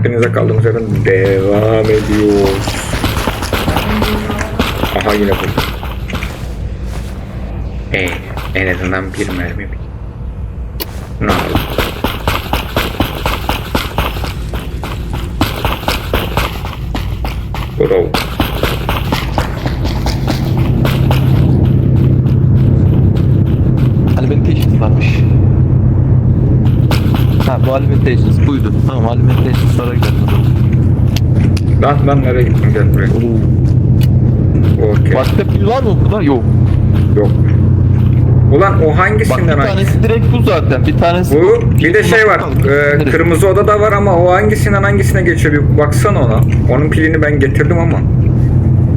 hepinize kaldığımız yerden devam ediyoruz. Aha yine bu. Ee, en azından bir mermi. Ne oldu? Bro. Bu alimentations buydu. Tamam alimentations sonra gidelim. Lan lan nereye gittin gel buraya. Okey. Başka pil var mı burada? Yok. Yok. Ulan o Bak hangisinden bir hangisi? tanesi direkt bu zaten. Bir tanesi Bu bir de şey var. E, kırmızı odada var ama o hangisinden hangisine geçiyor bir baksana ona. Onun pilini ben getirdim ama.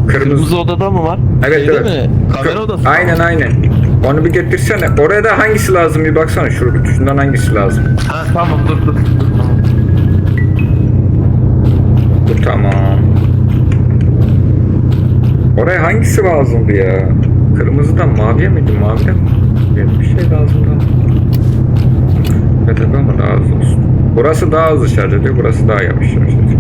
Kırmızı. Kırmızı odada mı var? Evet Şeyde evet. mi? Kamera odası. Aynen aynen. Onu bir getirsene. Oraya da hangisi lazım bir baksana. Şu şundan hangisi lazım. Ha tamam dur dur. dur tamam. Bu tamam. Oraya hangisi lazımdı ya? Kırmızıdan maviye miydi? Maviye mi? Bir- Bir şey lazım da. Evet evet ama daha hızlı olsun. Burası daha hızlı şarj ediyor. Burası daha yavaş şarj ediyor.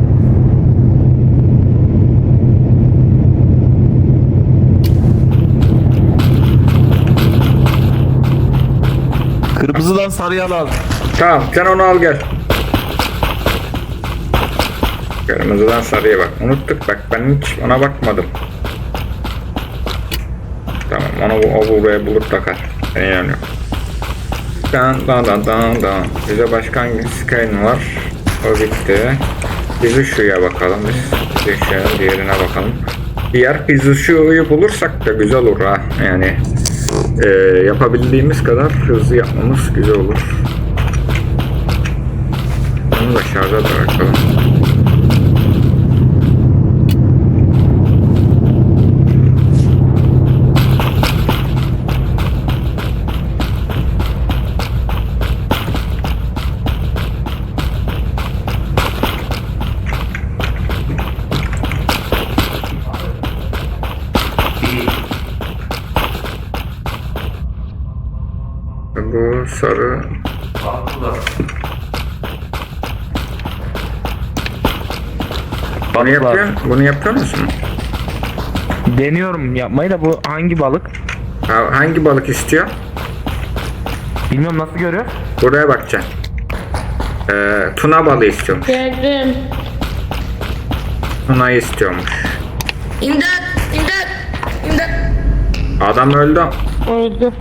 Kırmızıdan sarıya lazım. Tamam sen onu al gel. Kırmızıdan sarıya bak. Unuttuk bak ben hiç ona bakmadım. Tamam onu o buraya bulup takar. Ben inanıyorum. Dan dan dan dan dan. Bize başka hangi skyline var? O bitti. Bizi şuya bakalım biz. Bir şunun diğerine bakalım. Diğer bizi şuyu bulursak da güzel olur ha. Yani e, yapabildiğimiz kadar hızlı yapmamız güzel olur. Onu da şarja bırakalım. Bu sarı Bunu yapıyor, bunu yapıyor musun? Deniyorum yapmayı da bu hangi balık? Ha, hangi balık istiyor? Bilmiyorum nasıl görüyor. Buraya bakacaksın. Ee, tuna balığı istiyormuş. Geldim. Tunayı istiyormuş. İmdat! İmdat! İmdat! Adam öldü. Öldü.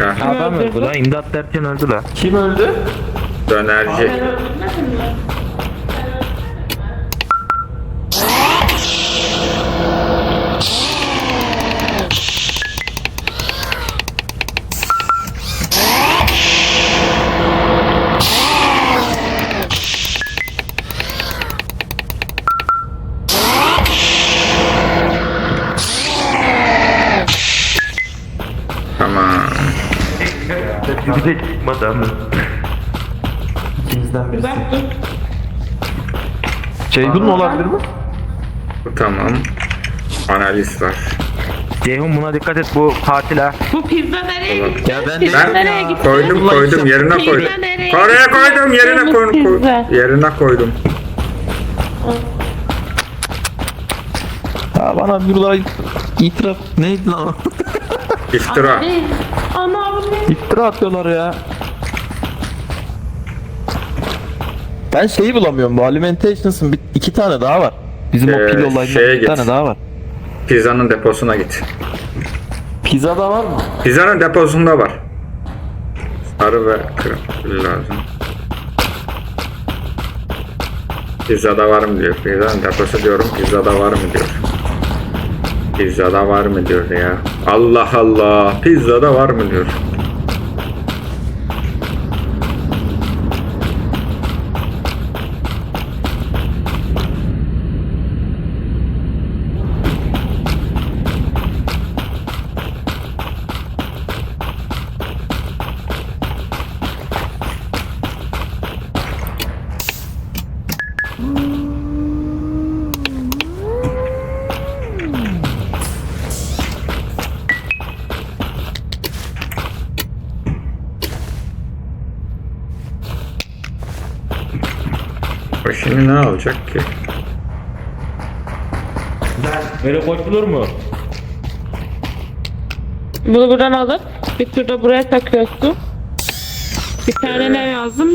Ya, Adam öldü lan imdat derken öldü lan. Kim öldü? dönerci. Tamam. Çıkmadı ama. İkimizden birisi. Ceyhun mu olabilir mi? Bu tamam. Analiz var. Ceyhun buna dikkat et bu katil ha. Bu pizza nereye gitti? Ya ben Pizza de- nereye Ya. gitti? Koydum koydum yerine Pizza koydum. nereye Oraya koydum yerine koydum. Pizza. Yerine koydum. Ya bana buralar itiraf neydi lan? İftira. Ana abi. İftira atıyorlar ya. Ben şeyi bulamıyorum. Bu Alimentations'ın bir, iki tane daha var. Bizim Ee, o pil olayından şeye bir git. tane daha var. Pizzanın deposuna git. Pizza da var mı? Pizzanın deposunda var. Sarı ve kırmızı lazım. Pizzada var mı diyor. Pizzanın deposu diyorum. Pizzada var mı diyor. Pizzada var mı diyor ya. Allah Allah. Pizzada var mı diyor. Hoş Şimdi ne olacak ki? Böyle koşulur mu? Bunu buradan alıp bir turda buraya takıyorsun. Bir tane ne lazım?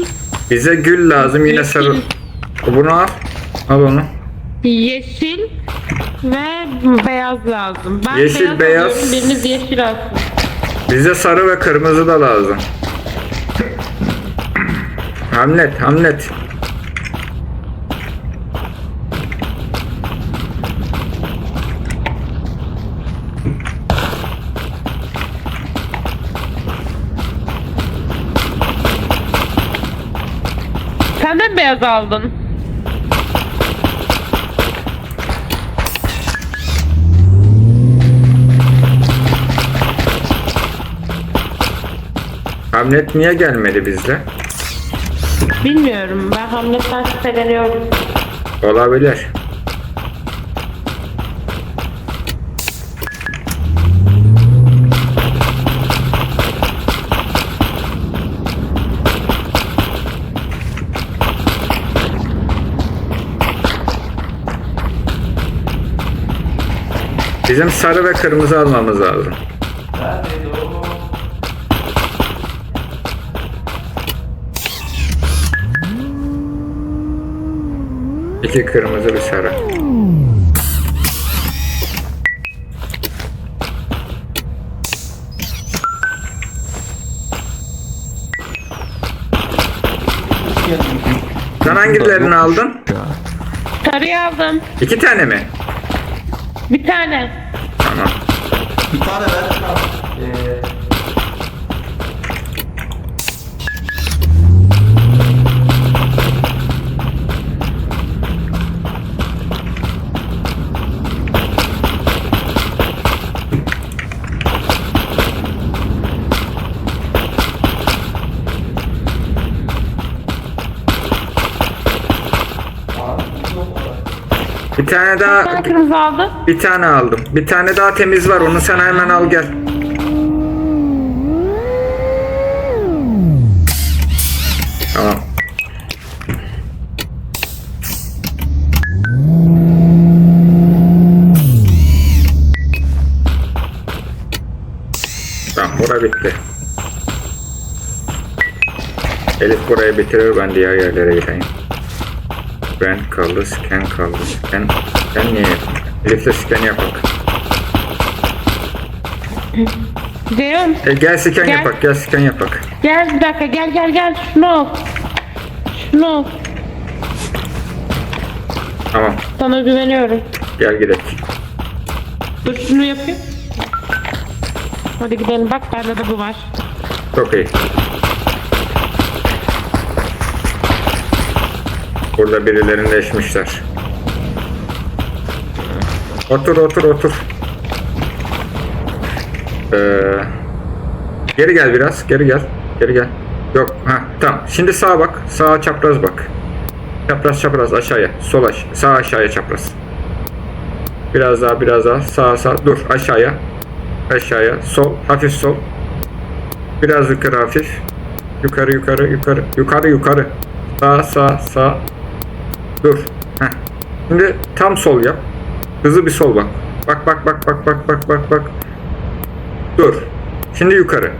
Bize gül lazım yine sarı. Yeşil. Bunu al. Al onu. Yeşil ve beyaz lazım. Ben Yeşil, beyaz, beyaz. alıyorum, biriniz yeşil alsın. Bize sarı ve kırmızı da lazım. Hamlet, Hamlet. Sen de mi beyaz aldın? Hamlet niye gelmedi bizle? Bilmiyorum. Ben Hamlet'ten şüpheleniyorum. Olabilir. Bizim sarı ve kırmızı almamız lazım. İki kırmızı bir sarı. Sen hangilerini aldın? Sarıyı aldım. İki tane mi? Bir tane. Tamam. Bir tane ver. Tane daha kırmızı aldı. bir tane aldım. Bir tane daha temiz var. Onu sen hemen al gel. Tamam. Tamam bura bitti. Elif burayı bitirir ben diğer yerlere gideyim. Ben kaldı, scan kaldı. Scan, scan niye yapayım? Elif'le scan yapak. Ceyhun E, gel scan Gel. yapak, gel scan yapak. gel bir dakika gel gel gel. Şunu al. Şunu al. Tamam, Sana güveniyorum. gel gidelim. Dur şunu yapayım. Hadi gidelim bak bende de bu var. Çok iyi. Burada birilerini deşmişler. Otur, otur, otur. Ee, geri gel biraz, geri gel, geri gel. Yok, ha tamam. Şimdi sağa bak, sağa çapraz bak. Çapraz çapraz aşağıya, sol aş, sağ aşağıya çapraz. Biraz daha, biraz daha, sağa sağ, dur aşağıya, aşağıya, sol, hafif sol. Biraz yukarı hafif. Yukarı yukarı yukarı. Yukarı yukarı. Sağ sağ sağ. Dur. Heh. Şimdi tam sol yap. Hızlı bir sol bak. Bak bak bak bak bak bak bak bak. Dur. Şimdi yukarı.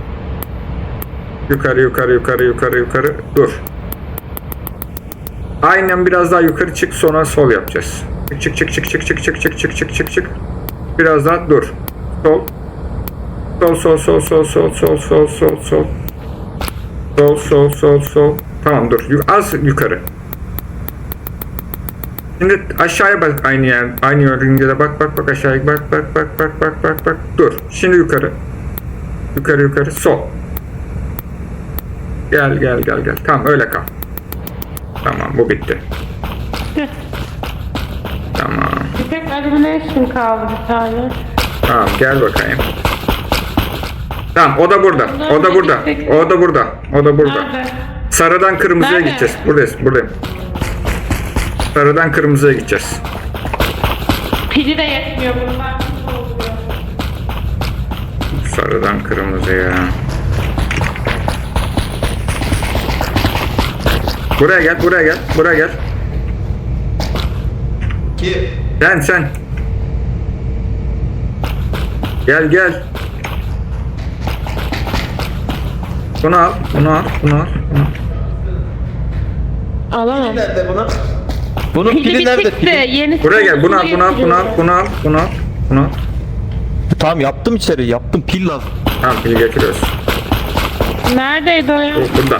Yukarı yukarı yukarı yukarı yukarı. Dur. Aynen biraz daha yukarı çık sonra sol yapacağız. Çık çık çık çık çık çık çık çık çık çık çık. Biraz daha dur. Sol. Sol sol sol sol sol sol sol sol sol. Sol sol sol sol. Tamam dur. Az yukarı. Şimdi aşağıya bak aynı yer. Aynı yörünge de bak bak bak aşağıya bak bak bak bak bak bak bak. Dur. Şimdi yukarı. Yukarı yukarı sol. Gel gel gel gel. Tamam öyle kal. Tamam bu bitti. Tamam. Bir tek elimination kaldı bir tane. Tamam gel bakayım. Tamam o da burada. O da burada. O da burada. O da burada. Sarıdan kırmızıya gideceğiz. Buradayız. Buradayım. Sarıdan kırmızıya gideceğiz. Pili de yetmiyor bunlar. Sarıdan kırmızıya. Buraya gel, buraya gel, buraya gel. Ki Sen sen. Gel gel. Bunu al, bunu al, bunu al. Bunu al. Alamam. nerede buna? Bunun Pili pili nerede? bitikti. Pili? Yeni Buraya gel, bunu al, bunu al, bunu al, bunu al, bunu al. Bunu al. Tamam yaptım içeri yaptım pil lazım. Tamam, pil getiriyoruz. Neredeydi o ya? Bu- Burada.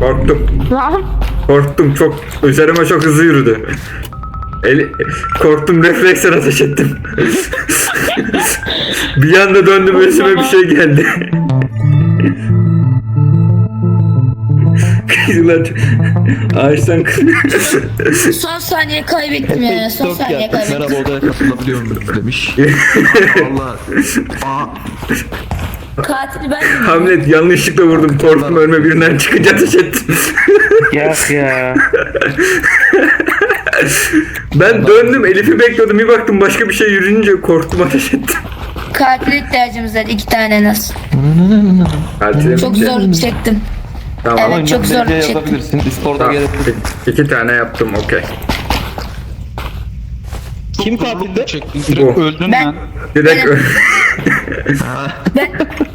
Korktum. Lan. Korktum çok. Üzerime çok hızlı yürüdü. Eli, korktum refleksle ateş ettim. bir anda döndüm üstüme bir şey geldi. Kızlar ağaçtan Son saniye kaybettim ya. Son Dört saniye kaybettim. Merhaba odaya katılabiliyor muyum demiş. Allah. Aa, Katil ben Hamlet yanlışlıkla vurdum. Korktum ölme birinden çıkınca ateş ettim. Yak ya. ben döndüm Elif'i bekliyordum. Bir baktım başka bir şey yürüyünce korktum ateş ettim. katil ihtiyacımız var. iki tane. Katil'im Çok bitti. zor çektim. Tamam. Evet, çok zor çektim. yazabilirsin. Discord'a Tamam. gerek yok. İki tane yaptım okey. Kim katilde? Bu. Öldün Ben- lan. Direkt. Ben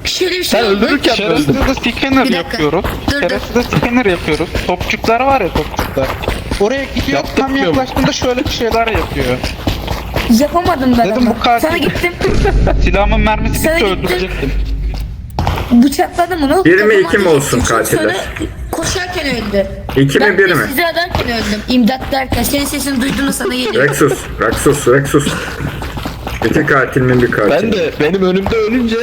şöyle bir şey Sen oldu. öldürürken mi öldün? Şerefsiz de scanner Bir dakika. yapıyoruz. Dur, dur. Şerefsiz de scanner yapıyoruz. Topçuklar var ya topçuklar. Oraya gidiyor Yaptık tam diyor yaklaştığında şöyle bir şeyler yapıyor. Yapamadım ben Dedim ama. bu katil. Sana gittim. Silahımın mermisi Sana bitti gittim. öldürecektim. Bıçakladım onu. Bir mi, iki mi olsun katiller? Koşarken öldü. İki mi bir de mi? sizi ararken öldüm. İmdat derken. Senin sesini duyduğumda sana geliyor. Rexus, Rexus, Rexus. İki katil mi bir katil? Ben de benim önümde ölünce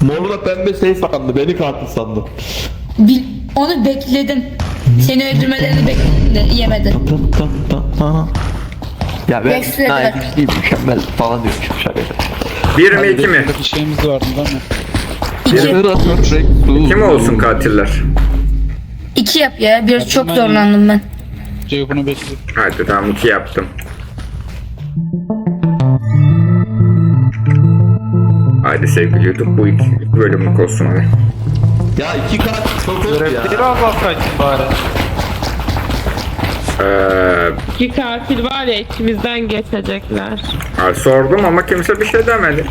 morla pembe şey sandı. Beni katil sandı. Bil, onu bekledim. Seni öldürmelerini bekledim de yemedi. Ya ben bir şey mükemmel falan diyormuş şakada. Bir mi iki mi? Bir şeyimiz vardı değil mi? İki. Kim olsun katiller? İki yap ya. Biraz çok zorlandım ben. Cevabını bekliyorum. Hadi tamam iki yaptım. Haydi sevgili YouTube bu iki, bölümlük olsun hadi. Ya iki katil çok zor Görevleri ya. azaltaydın bari. Ee, İki katil var ya içimizden geçecekler. ha, sordum ama kimse bir şey demedi.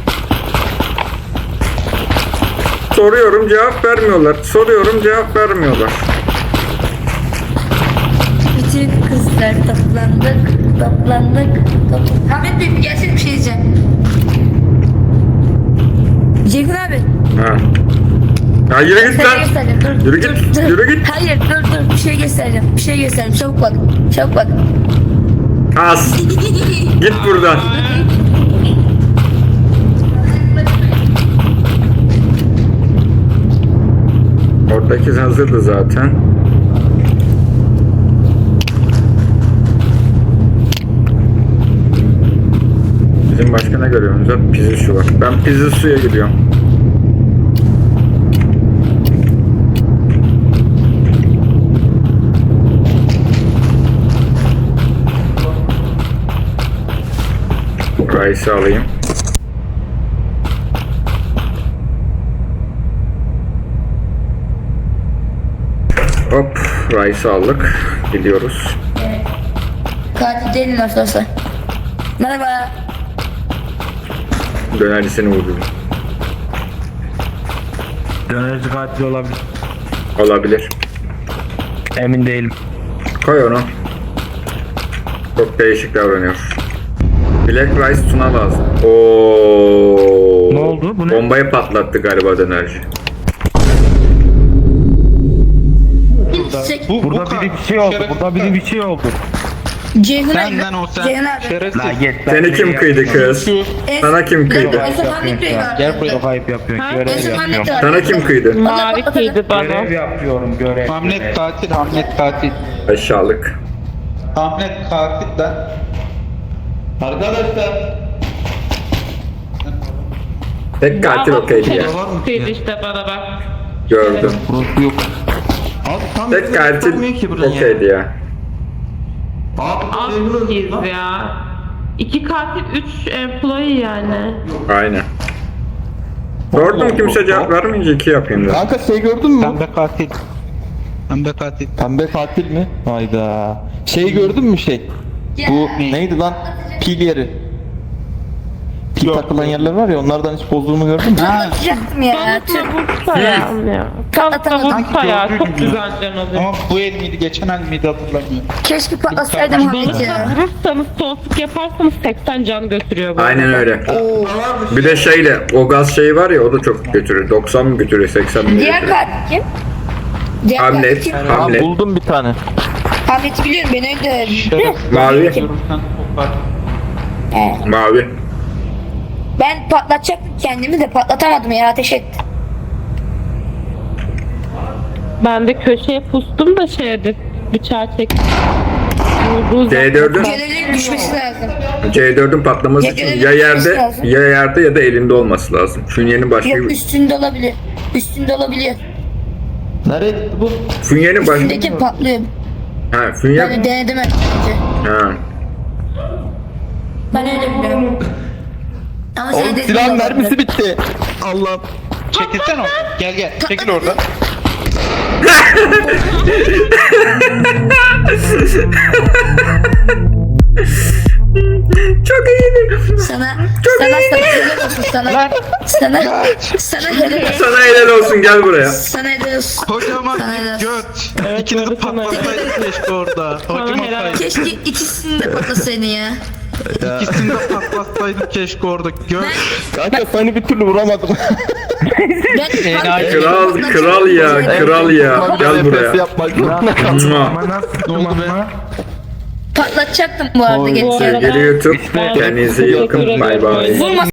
Soruyorum cevap vermiyorlar. Soruyorum cevap vermiyorlar. Bütün kızlar toplandık, toplandık, toplandık. Ahmet Bey bir gelsene bir şey diyeceğim. Ceyhun abi. Ha. Ya yürü git Sana lan. göstereceğim. Dur, Yürü dur, git, dur. yürü git. Hayır dur dur bir şey göstereceğim. Bir şey göstereceğim. Çabuk bak. Çabuk bak. Az. Git buradan. Oradaki hazırdı zaten. Bizim başka ne görüyorsunuz? Hep pizza su var. Ben pizza suya gidiyorum. Rice'ı alayım. Hop, Rice'ı aldık. Gidiyoruz. Katil değilim olsa. Merhaba. Dönercisini vurdum. Dönerci katil olabilir. Olabilir. Emin değilim. Koy onu. Çok değişik davranıyor. Black Rice Tuna lazım. Oo. Ne oldu? Bu ne? Bombayı patlattı galiba dönerci. Çek. Bu, Burada bu biri bir şey oldu. Burada biri bir şey oldu. Ceyhun abi. Senden o sen. Ceyhun abi. Şerefsiz. La git. Seni kim kıydı kız? Sana kim kıydı? Son Ahmet Bey var. Gel buraya kayıp yapıyorsun. Ha? Görev Ahmet yapıyorum. var. Sana kim kıydı? Mavi kıydı bana. Görev yapıyorum görev. Hamlet katil, Hamlet katil. Aşağılık. Hamlet katil lan. Arkadaşlar. Tek katil okeydi ya. Kıydı işte bana bak. Gördüm. Burası yok. Abi tam Tek katil okeydi ya. Abi Az kıyız ya. İki katil, üç employee yani. Aynen. Sordum kimse cevap vermeyince iki yapayım da. Kanka şey gördün mü? Pembe katil. Pembe katil. Pembe katil mi? Hayda. Şey gördün mü şey? Bu neydi lan? Pil yeri. Pil takılan yerler var ya onlardan hiç bozduğunu gördün mü? Patlayacaktım ya. Tüh. Ya. Atamadım. vursa ya. Çok güzel can. Ama bu el miydi geçen el miydi hatırlamıyorum. Keşke patlasaydım Balıkla ya. vurursanız sonsuz yaparsanız 80 can götürüyor bu. Aynen öyle. Bir de şeyle o gaz şeyi var ya o da çok götürür. 90 mı götürüyor 80 mi Diğer götürüyor? kim? Diğer Hamlet. katil kim? Aa, Hamlet. buldum bir tane. Hamlet'i biliyorum beni öldürdü. Mavi. Sen kopar. He. Mavi. Ben patlatacaktım kendimi de patlatamadım ya ateş etti. Ben de köşeye pustum da şeydi. Bıçağı çektim. Vurduğu zaman- C4'ün Görevlerin düşmesi lazım. C4'ün patlaması Ya için ya yerde ya yerde ya da elinde olması lazım. Fünye'nin başka Yok bir üstünde olabilir. Üstünde olabiliyor. Nereye gitti bu? Fünye'nin başka Üstündeki patlıyor. Ha Ben Fünye de denedim önce. ha. Ben öyle biliyorum. Ama Oğlum şeyde silahın mermisi bitti. Allah'ım. Çekilsene oradan. Gel gel. Çekil oradan. Çok iyiydi. Sana, sana, sana helal olsun sana. Sana, sana helal olsun. Sana helal olsun gel buraya. Sana helal olsun. Kocaman Sana helal bir olsun. göt. Evet, İkiniz de sana. keşke orada. Hakim helal. Keşke ikisini de patlasaydın ya. İkisini de patlatsaydın keşke orada. Göt. Kanka seni bir türlü vuramadım. Ben Kral kral ya kral ya gel buraya. yapmak zorunda kaldım. Mua. Ama nasıl oldu be? Patlatacaktım bu arada geçiyor. Sevgili YouTube kendinize iyi bakın. Bay bay. Vurma